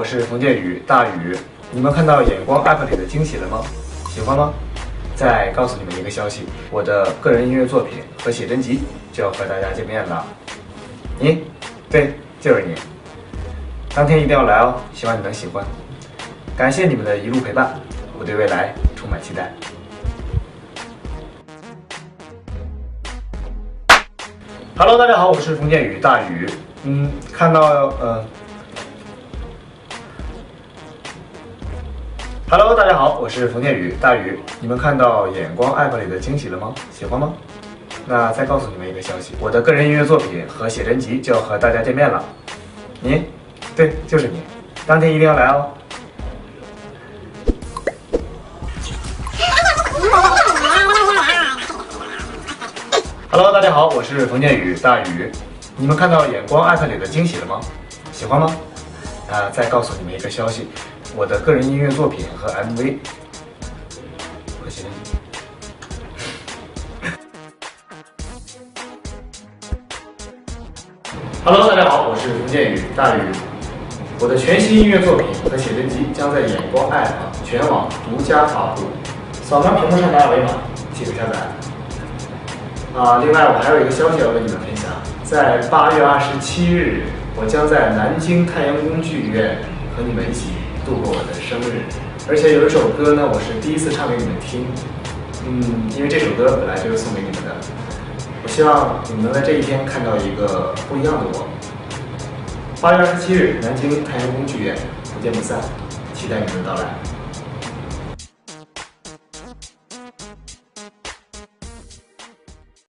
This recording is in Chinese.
我是冯建宇，大宇。你们看到眼光 App 里的惊喜了吗？喜欢吗？再告诉你们一个消息，我的个人音乐作品和写真集就要和大家见面了。你，对，就是你。当天一定要来哦，希望你能喜欢。感谢你们的一路陪伴，我对未来充满期待。Hello，大家好，我是冯建宇，大宇。嗯，看到呃，Hello，大家好，我是冯建宇，大宇。你们看到眼光 App 里的惊喜了吗？喜欢吗？那再告诉你们一个消息，我的个人音乐作品和写真集就要和大家见面了。你，对，就是你，当天一定要来哦。Hello，大家好，我是冯建宇，大宇。你们看到眼光 App 里的惊喜了吗？喜欢吗？啊，再告诉你们一个消息，我的个人音乐作品和 MV 和写真集。Hello，大家好，我是冯建宇，大宇。我的全新音乐作品和写真集将在眼光 App 全网独家发布，扫描屏幕上的二维码即可下载。啊，另外我还有一个消息要跟你们分享，在八月二十七日，我将在南京太阳宫剧院和你们一起度过我的生日，而且有一首歌呢，我是第一次唱给你们听，嗯，因为这首歌本来就是送给你们的，我希望你们能在这一天看到一个不一样的我。八月二十七日，南京太阳宫剧院，不见不散，期待你们的到来。